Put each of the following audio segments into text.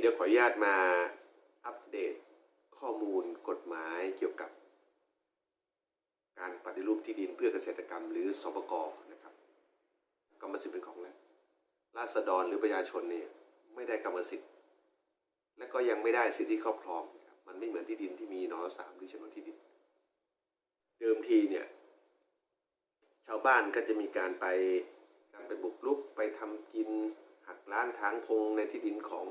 เดี๋ยวขออนุญาตมาอัปเดตข้อมูลกฎหมายเกี่ยวกับ การปฏิรูปที่ดินเพื่อเกษตรกรรม หรือสปกนะครับกรรมสิทธิ์เป็นของรัฐราษฎรหรือประชาชนเนี่ยไม่ได้กรรมสิทธิ์ และก็ยังไม่ได้สิทธิครอบครองนะครับมันไม่เหมือนที่ดินที่มีนอสามหรือโฉนดที่ดิน เดิมทีเนี่ยชาวบ้านก็จะมีการไปการไปบุกรุกไปทำกินหักล้างทางพงในที่ดินของ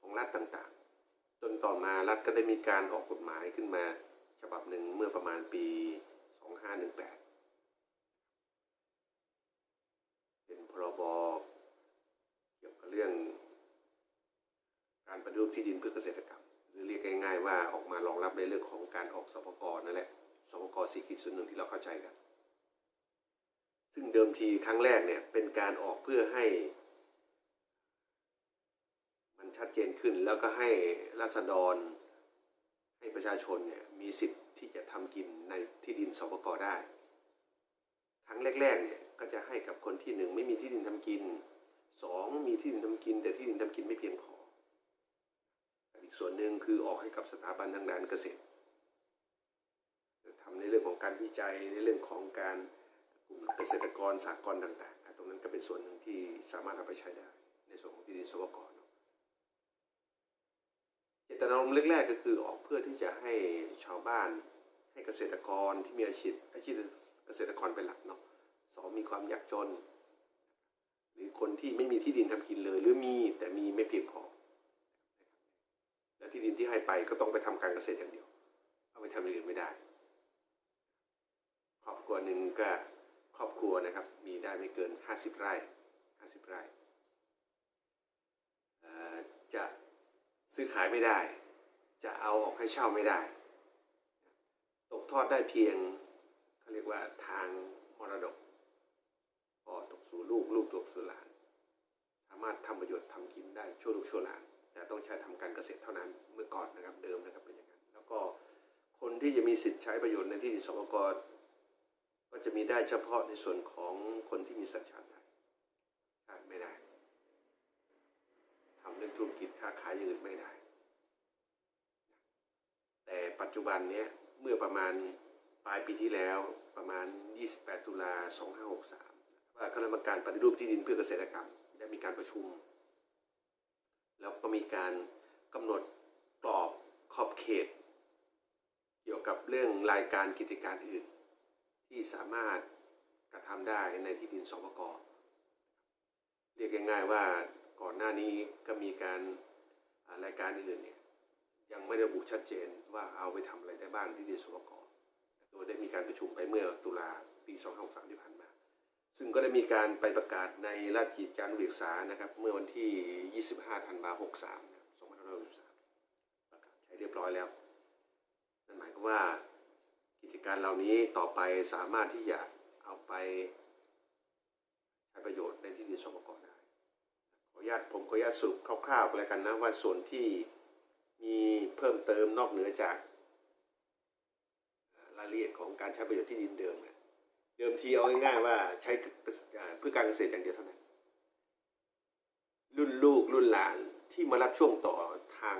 ของรัฐต่างๆ จนต่อมารัฐก็ได้มีการออกกฎหมายขึ้นมา ฉบับหนึ่งเมื่อประมาณปี 2518 เป็นพรบเกี่ยวกับเรื่อง การปฏิรูปที่ดินเพื่อเกษตรกรรม หรือเรียกง่ายๆว่าออกมารองรับในเรื่องของการออกสปกรนั่นแหละสปก4ขีดศูนหนึ่งที่เราเข้าใจกัน ซึ่งเดิมทีครั้งแรกเนี่ยเป็นการออกเพื่อให้ ชัดเจนขึ้น แล้วก็ให้ราษฎร ให้ประชาชนเนี่ยมีสิทธิ์ที่จะทำกินในที่ดินสปกได้ ครั้งแรกๆเนี่ยก็จะให้กับคนที่หนึ่งไม่มีที่ดินทำกินสองมีที่ดินทำกิน แต่ที่ดินทำกินไม่เพียงพออีกส่วนหนึ่งคือออกให้กับสถาบันทางด้านเกษตรทำในเรื่องของการวิจัยในเรื่องของการกลุ่มเกษตรกรสากลต่างๆตรงนั้นก็เป็นส่วนหนึ่งที่สามารถเอาไปใช้ได้ ในส่วนของที่ดินสวกร เจตนารมณ์แรกๆก็คือออกเพื่อที่จะให้ชาวบ้าน ให้เกษตรกรที่มีอาชีพอาชีพเกษตรกรเป็นหลักเนาะสองมีความยากจน หรือคนที่ไม่มีที่ดินทำกินเลย หรือมีแต่มีไม่เพียงพอและที่ดินที่ให้ไปก็ต้องไปทำการเกษตรอย่างเดียว เอาไปทำอย่างอื่นไม่ได้ ครอบครัวหนึ่งก็ครอบครัวนะครับ มีได้ไม่เกิน50ไร่50ไร่เอ่อจะ ซื้อขายไม่ได้ จะเอาออกให้เช่าไม่ได้ ตกทอดได้เพียงเขาเรียกว่าทางมรดกพ่อตกสู่ลูกลูกตกสู่หลาน สามารถทำประโยชน์ทำกินได้ชั่วลูกชั่วหลานแต่ต้องใช้ทำการเกษตรเท่านั้นเมื่อก่อนนะครับเดิมนะครับเป็นอย่างนั้นแล้วก็คนที่จะมีสิทธิ์ใช้ประโยชน์ในที่ดินสปกรก็จะมีได้เฉพาะในส่วนของคนที่มีสัญชาติไทยชาติไม่ได้ทำเรื่องธุรกิจ ค้าขายอย่างอื่นไม่ได้ แต่ปัจจุบันเนี้ยเมื่อประมาณปลายปีที่แล้วประมาณ 28 ตุลา 2563 ว่าคณะกรรมการปฏิรูปที่ดินเพื่อเกษตรกรรมได้มีการประชุม แล้วก็มีการกำหนดกรอบขอบเขต เกี่ยวกับเรื่องรายการกิจการอื่น ที่สามารถกระทำได้ในที่ดินสปกเรียกง่ายๆว่าก่อนหน้านี้ก็มีการ รายการอื่นเนี่ยยังไม่ได้ระบุชัดเจนว่าเอาไปทำอะไรได้บ้างที่ดินสปกโดยได้มีการประชุมไปเมื่อตุลาปี2563ที่ผ่านมา ซึ่งก็ได้มีการไปประกาศในราชกิจจานุเบกษานะครับเมื่อวันที่ 25ธันวาคม63นะครับ2563ประกาศใช้เรียบร้อยแล้ว นั่นหมายความว่ากิจการเหล่านี้ต่อไปสามารถที่จะเอาไปใช้ประโยชน์ในที่ดินสปกได้ ออนุญาตผมขออนุญาตสรุปคร่าวๆไปแล้วกันนะว่าส่วนที่มีเพิ่มเติมนอกเหนือจากรายละเอียดของการใช้ประโยชน์ที่ดินเดิมเนี่ยเดิมทีเอาง่ายๆว่าใช้เพื่อการเกษตรอย่างเดียวเท่านั้น รุ่นลูกรุ่นหลานที่มารับช่วงต่อทาง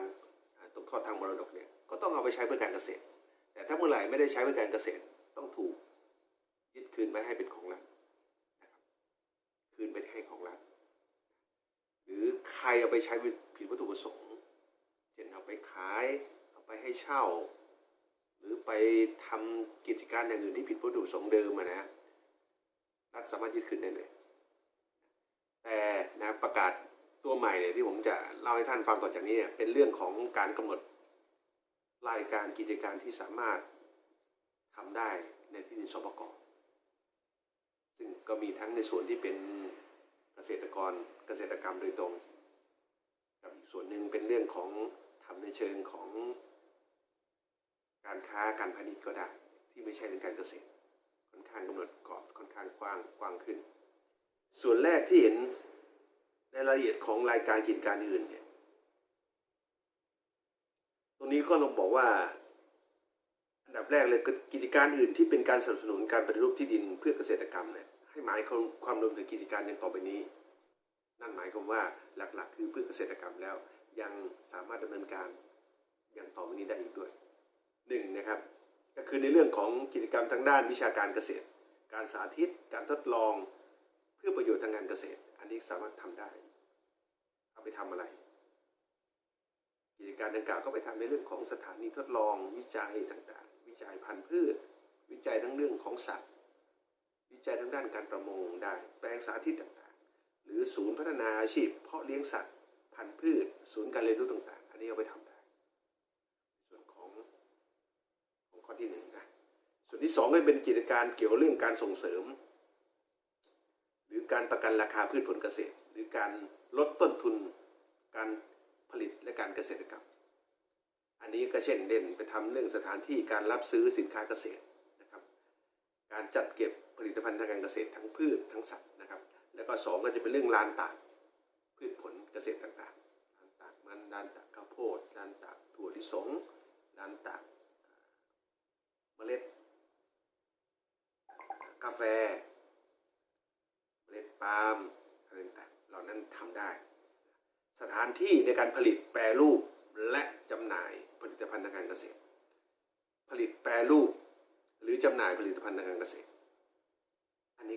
อ่าตกทอดทางมรดกเนี่ยก็ต้องเอาไปใช้เพื่อการเกษตร แต่ถ้าเมื่อไหร่ไม่ได้ใช้เพื่อการเกษตรต้องถูกยึดคืนไปให้เป็นของรัฐนะครับคืนไปให้ของรัฐ หรือใครเอาไปใช้ผิดวัตถุประสงค์ เช่นเอาไปขาย เอาไปให้เช่า หรือไปทำกิจการอย่างอื่นที่ผิดวัตถุประสงค์เดิมนะรัฐสามารถยึดคืนได้เลย แต่นะประกาศตัวใหม่เนี่ยที่ผมจะเล่าให้ท่านฟังต่อจากนี้เนี่ยเป็นเรื่องของการกำหนดรายการกิจการที่สามารถทำได้ในที่ดินสปกซึ่งก็มีทั้งในส่วนที่เป็น กษตรกรเกษตรกรรมโดยตรงกับอีกส่วนหนึ่งเป็นเรื่องของทำในเชิงของ การค้าการพาณิชย์ก็ได้ ที่ไม่ใช่เป็นการเกษตรค่อนข้างกำหนดกรอบค่อนข้างกว้างกว้างขึ้น ส่วนแรกที่เห็นในรายละเอียดของรายการกิจการอื่นเนี่ยตรงนี้ก็ลงบอกว่าอันดับแรกเลยกิจการอื่นที่เป็นการสนับสนุนการปฏิรูปที่ดินเพื่อเกษตรกรรมเนี่ย ให้หมายความความรวมถึงกิจการอย่างต่อไปนี้ นั่นหมายความว่าหลักๆ คือเพื่อเกษตรกรรมแล้ว ยังสามารถดำเนินการอย่างต่อไปนี้ได้อีกด้วยหนึ่งนะครับ ก็คือในเรื่องของกิจกรรมทางด้านวิชาการเกษตร การสาธิต การทดลองเพื่อประโยชน์ทางการเกษตร อันนี้สามารถทำได้ เอาไปทำอะไร กิจการดังกล่าวก็ไปทำในเรื่องของสถานีทดลองวิจัยต่างๆ วิจัยพันธุ์พืช วิจัยทั้งเรื่องของสัตว์ วิจัยทางด้านการประมงได้ แปลงสาธิตต่างๆ หรือศูนย์พัฒนาอาชีพ เพาะเลี้ยงสัตว์ พันธุ์พืช ศูนย์การเรียนรู้ต่างๆ อันนี้เอาไปทำได้ ส่วนของของข้อที่หนึ่งนะ ส่วนที่สองก็เป็นกิจการเกี่ยวเรื่องการส่งเสริม หรือการประกันราคาพืชผลเกษตร หรือการลดต้นทุน การผลิตและการเกษตรกรรม อันนี้ก็เช่นเด่นไปทำเรื่องสถานที่การรับซื้อสินค้าเกษตรนะครับ การจัดเก็บ ผลิตภัณฑ์ทางการเกษตรทั้งพืชทั้งสัตว์นะครับ แล้วก็สองก็จะเป็นเรื่องลานตากพืชผลเกษตรต่างๆลานตากมันลานตากข้าวโพดลานตากถั่วลิสงลานตากเมล็ด กาแฟ เมล็ดปาล์มอะไรต่างๆเหล่านั้นทำได้ สถานที่ในการผลิตแปรรูปและจำหน่ายผลิตภัณฑ์ทางการเกษตร ผลิตแปรรูป หรือจำหน่ายผลิตภัณฑ์ทางการเกษตร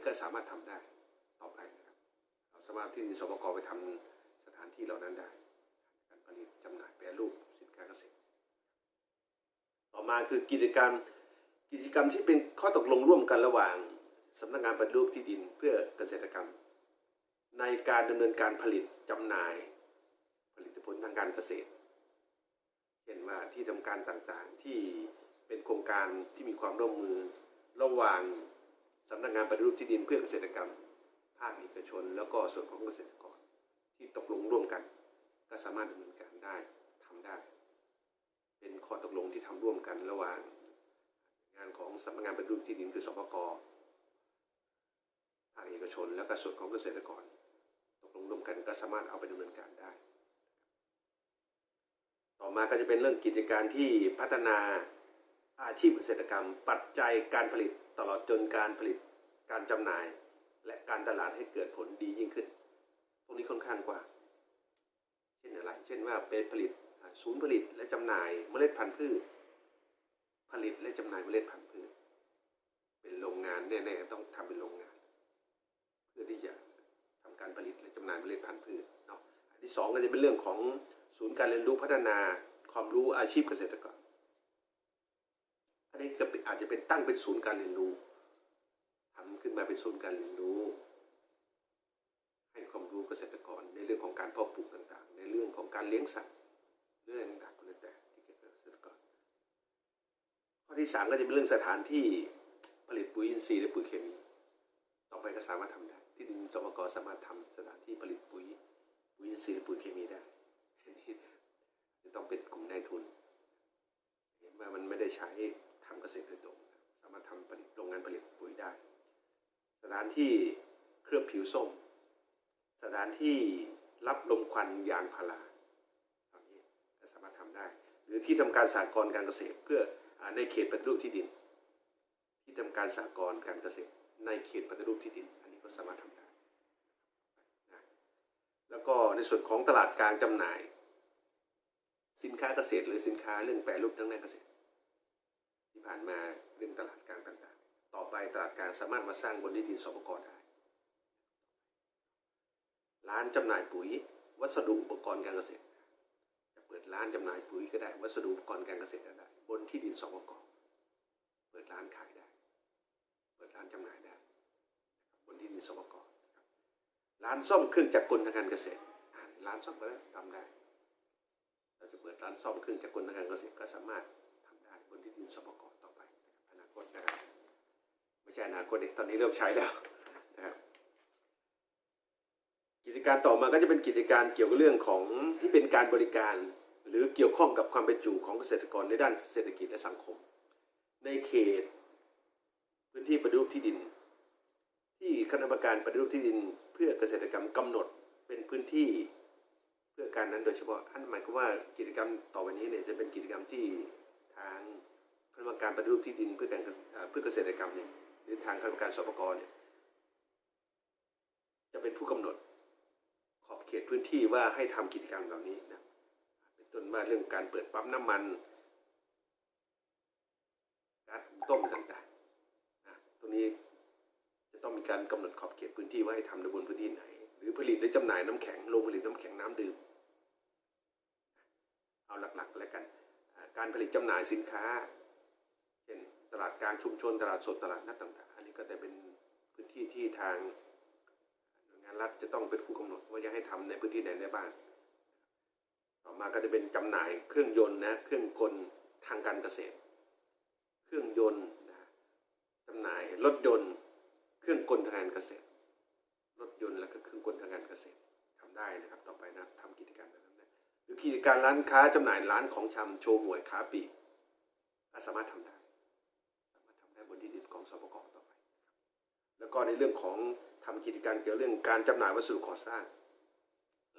ก็สามารถทำได้ต่อไปนะครับเราสามารถที่มีสปกไปทำสถานที่เหล่านั้นได้ การผลิตจำหน่ายแปรรูปสินค้าเกษตร ต่อมาคือกิจกรรมกิจกรรมที่เป็นข้อตกลงร่วมกันระหว่างสำนักงานปฏิรูปที่ดินเพื่อเกษตรกรรม ในการดำเนินการผลิตจำหน่าย ผลิตผลทางการเกษตรเช่นว่าที่ทำการต่างๆที่เป็นโครงการที่มีความร่วมมือระหว่าง สำนักงานปฏิรูปที่ดินเพื่อเกษตรกรรม ภาคเอกชน แล้วก็ส่วนของเกษตรกรที่ตกลงร่วมกัน ก็สามารถดำเนินการได้ทำได้ เป็นข้อตกลงที่ทำร่วมกันระหว่าง งานของสำนักงานปฏิรูปที่ดินคือสปกภาคเอกชน และก็ส่วนของเกษตรกร ตกลงร่วมกันก็สามารถเอาไปดำเนินการได้ ต่อมาก็จะเป็นเรื่องกิจการที่พัฒนา อาชีพเกษตรกรรม ปัจจัยการผลิตตลอดจนการผลิตการจำหน่าย และการตลาดให้เกิดผลดียิ่งขึ้น ตรงนี้ค่อนข้างกว้าเช่นอะไร เช่นว่าเป็นผลิตศูนย์ผลิตและจำหน่ายเมล็ดพันธุ์พืช ผลิตและจำหน่ายเมล็ดพันธุ์พืช เป็นโรงงานแน่ๆต้องทำเป็นโรงงาน เพื่อที่จะทำการผลิตและจำหน่ายเมล็ดพันธุ์พืชเนาะอันที่สองก็จะเป็นเรื่องของศูนย์การเรียนรู้พัฒนาความรู้อาชีพเกษตรกร อันนี้ก็อาจจะเป็นตั้งเป็นศูนย์การเรียนรู้ทำขึ้นมาเป็นศูนย์การเรียนรู้ ให้ความรู้เกษตรกรในเรื่องของการเพาะปลูกต่างๆ ในเรื่องของการเลี้ยงสัตว์เรื่องต่างๆก็แล้วแต่ที่เกี่ยวกับเกษตรกรข้อที่สามก็จะเป็นเรื่องสถานที่ผลิตปุ๋ยอินทรีย์และปุ๋ยเคมี ต่อไปก็สามารถทำได้ ที่ดินสปกสามารถทำสถานที่ผลิตปุ๋ยปุ๋ยอินทรีย์และปุ๋ยเคมีได้อันนี้จะต้องเป็นกลุ่มนายทุน เห็นว่ามันไม่ได้ใช้ ษตรโดยตรงสามารถทำผลิตโรงงานผลิตปุ๋ยได้ สถานที่เคลือบผิวส้ม สถานที่รับลมควันยางพาราเหล่านี้ก็สามารถทำได้ หรือที่ทำการสากลการเกษตรเพื่ออในเขตปฏิรูปที่ดิน ที่ทำการสากลการเกษตร ในเขตปฏิรูปที่ดิน อันนี้ก็สามารถทำได้นะแล้วก็ในส่วนของตลาดกลางจำหน่าย สินค้าเกษตร หรือสินค้าเรื่องแปรรูปทางด้านเกษตร ผ่านมาเรื่องตลาดกลางต่างๆ ต่อไปตลาดกลางสามารถมาสร้างบนที่ดินสปกได้ ร้านจำหน่ายปุ๋ย วัสดุอุปกรณ์การเกษตร จะเปิดร้านจำหน่ายปุ๋ยก็ได้ วัสดุอุปกรณ์การเกษตรก็ได้ บนที่ดินสปกเปิดร้านขายได้ เปิดร้านจำหน่ายได้ บนที่ดินสปกรร้านซ่อมเครื่องจักรกลทางการเกษตร ร้านซ่อมก็ทำได้ เราจะเปิดร้านซ่อมเครื่องจักรกลทางการเกษตรก็สามารถทำได้บนที่ดินสปกร คตนะครับไม่ใช่อนาคตเด็กตอนนี้เริ่มใช้แล้วนะครับกิจการต่อมาก็จะเป็นกิจการเกี่ยวกับเรื่องของที่เป็นการบริการ หรือเกี่ยวข้องกับความเป็นอยู่ของเกษตรกรในด้านเศรษฐกิจและสังคม ในเขต พื้นที่ปฏิรูปที่ดิน ที่คณะกรรมการปฏิรูปที่ดิน เพื่อเกษตรกรรมกำหนดเป็นพื้นที่เพื่อการนั้นโดยเฉพาะอันหมายความว่ากิจกรรมต่อไปนี้เนี่ยจะเป็นกิจกรรมที่ทาง คณะกรรมการปฏิรูปที่ดินเพื่อการเพื่อเกษตรกรรมเนี่ยหรือทางคณะกรรมการสปกเนี่ยจะเป็นผู้กำหนดขอบเขตพื้นที่ว่าให้ทำกิจกรรมเหล่านี้นะเป็นต้นว่าเรื่องการเปิดปั๊มน้ำมันก๊าซต้มต่างๆนะตรงนี้จะต้องมีการกำหนดขอบเขตพื้นที่ว่าให้ทำในบนพื้นที่ไหน หรือผลิตหรือจำหน่ายน้ำแข็งโรงผลิตน้ำแข็งน้ำดื่มเอาหลักๆแล้วกัน การผลิตจำหน่ายสินค้า ตลาดกางชุมชนตลาดสดตลาดนัดต่างๆ อันนี้ก็จะเป็นพื้นที่ที่ทางหน่วยงานรัฐจะต้องเป็นผู้กำหนดว่าจะให้ทำในพื้นที่ไหนได้บ้างต่อมาก็จะเป็นจำหน่ายเครื่องยนต์นะเครื่องกลทางการเกษตร เครื่องยนต์นะจำหน่ายรถยนต์ เครื่องกลทางการเกษตร รถยนต์แล้วก็เครื่องกลทางการเกษตรทำได้นะครับ ต่อไปนะทำกิจการนั้นนะหรือกิจการร้านค้าจำหน่ายร้านของชำโชว์หวยค้าปีกสามารถทำได้ สามารถทำได้บ นที่ดินของสปกต่อไป แล้วก็ในเรื่องของทำกิจการเกี่ยวเรื่องการจำหน่ายวัสดุก่อสร้าง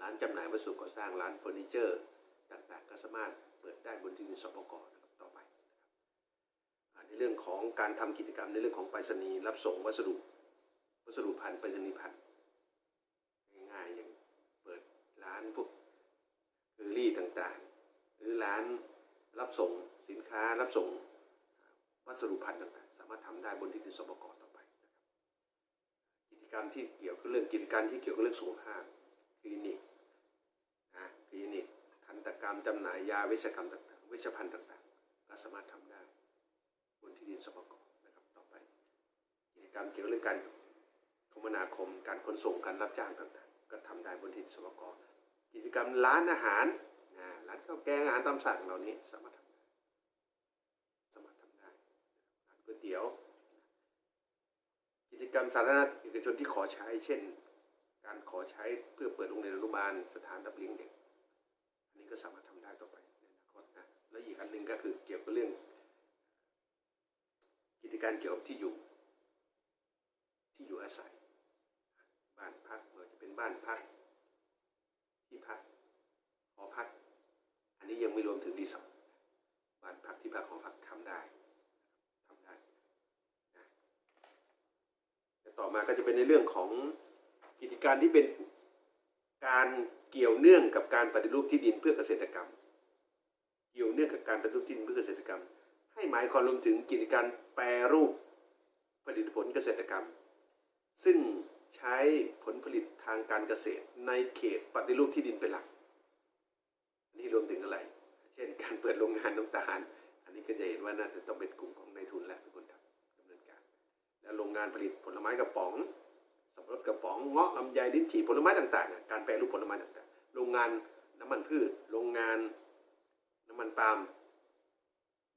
ร้านจำหน่ายวัสดุก่อสร้างร้านเฟอร์นิเจอร์ต่างๆ ก็สามารถเปิดได้บนที่ดินสปกนะครับต่อไปนะครับในเรื่องของการทำกิจกรรมในเรื่องของไปรษณีย์รับส่งวัสดุวัสดุพันธ์ไปรษณีย์พันธ์ง่ายๆอย่างเปิดร้านพวกเอรี่ต่างๆ หรือร้านรับส่งสินค้ารับส่งวัสดุพันธ์ต่างๆามารถทำได้บนที่ดินสปกต่อไปนะครับกิจกรรมที่เกี่ยวกับเรื่องกิจการที่เกี่ยวกับเรื่องสุขภาพคลินิกนะคลินิกทันตกรรมจำหน่ายยาเวชกรรมต่างๆเวชภัณฑ์ต่างๆ ก็สามารถทำได้ บนที่ดินสปกนะครับต่อไปกิจกรรมเกี่ยวกับเรื่องการคมนาคมการขนส่งการรับจ้างต่างๆ ก็ทำได้บนที่ดินสปกกิจกรรมร้านอาหารนะร้านข้าวแกงอาหารตามสั่งเหล่านี้สามารถทำได้สามารถทำได้ ร้านก๋วย เตี๋ยว กิจกรรมสาธารณะเอกชนที่ขอใช้ เช่น การขอใช้เพื่อเปิดโรงเรียนอนุบาลสถานรับเลี้ยงเด็ก อันนี้ก็สามารถทำได้ต่อไปในอนาคตนะ และอีกอันหนึ่งก็คือเกี่ยวกับเรื่อง กิจการเกี่ยวกับที่อยู่ ที่อยู่อาศัย บ้านพักไม่ว่าจะเป็นบ้านพัก ที่พักหอพัก อันนี้ยังไม่รวมถึงรีสอร์ทบ้านพักที่พักหอพักทำได้ทำได้นะแต่อมาก็จะเป็นในเรื่องของกิจการที่เป็นการเกี่ยวเนื่องกับการปฏิรูปที่ดินเพื่อเกษตรกรรม เกี่ยวเนื่องกับการปฏิรูปที่ดินเพื่อเกษตรกรรม ให้หมายความรวมถึงกิจการแปรรูปผลิตผลเกษตรกรรม ซึ่งใช้ผลผลิตทางการเกษตรในเขตปฏิรูปที่ดินเป็นหลักนนี้รวมถึงอะไร เช่น การเปิดโรงงานน้ำตาล อันนี้ก็จะเห็นว่าน่าจะต้องเป็นกลุ่มของนายทุนและ แล้วโรงงานผลิตผลไม้กระป๋องสับปะรดกระป๋องเงาะลำไยลิ้นจี่ผลไม้ต่างๆ การแปรรูปผลไม้ต่างๆ โรงงานน้ำมันพืช โรงงานน้ำมันปาล์ม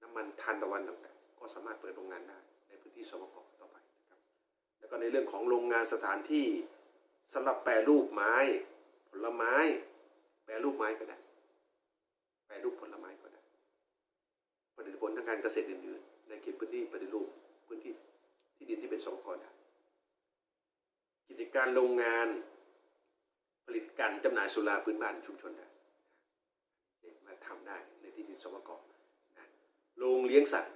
น้ำมันทานตะวันต่างๆ ก็สามารถเปิดโรงงานได้ในพื้นที่สปกต่อไปนะครับแล้วก็ในเรื่องของโรงงานสถานที่สำหรับแปรรูปไม้ ผลไม้ แปรรูปไม้ก็ได้แปรรูปผลไม้ก็ได้ผลิตผลทางการเกษตรอื่นๆ ในเขตพื้นที่ปฏิรูป ที่ดินที่เป็นสปกได้กิจการโรงงานผลิตการจำหน่ายสุราพื้นบ้านชุมชนได้มาทำได้ในที่ดินสปกนะโรงเลี้ยงสัตว์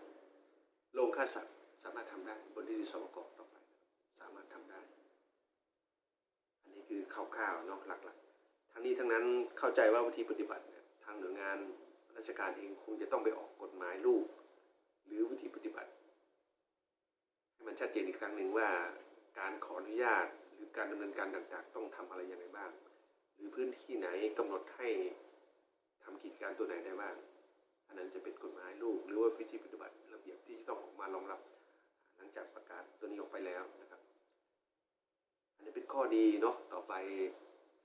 โรงฆ่าสัตว์สามารถทำได้บนที่ดินสปกต่อไป สามารถทำได้ อันนี้คือคร่าวๆเนาะหลักๆ ทั้งนี้ทั้งนั้นเข้าใจว่าวิธีปฏิบัติเนี่ยทางหน่วยงานราชการเองคงจะต้องไปออกกฎหมายลูก หรือวิธีปฏิบัติ ให้มันชัดเจนอีกครั้งหนึ่งว่าการขออนุญาตหรือการดำเนินการต่างๆ ต้องทำอะไรยังไงบ้าง หรือพื้นที่ไหนกำหนดให้ทำกิจการตัวไหนได้บ้าง อันนั้นจะเป็นกฎหมายลูก หรือว่าวิธีปฏิบัติระเบียบที่จะต้องออกมารองรับ หลังจากประกาศตัวนี้ออกไปแล้วนะครับ อันนี้เป็นข้อดีเนาะต่อไป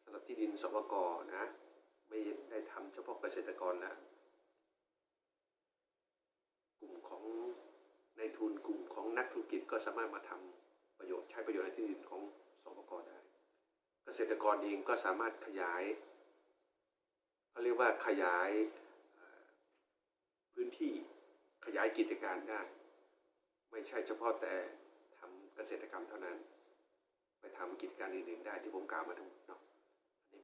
สำหรับที่ดินสปกนะ ไม่ได้ทำเฉพาะเกษตรกรนะกลุ่มของในทุนกลุ่ม นักธุรกิจก็สามารถมาทำประโยชน์ใช้ประโยชน์ในที่ดินของสปกได้ เกษตรกรเองก็สามารถขยายเขาเรียกว่าขยายพื้นที่ขยายกิจการได้ ไม่ใช่เฉพาะแต่ทำเกษตรกรรมเท่านั้น ไปทำกิจการอื่นๆได้ที่ผมกล่าวมาทั้งหมดเนาะ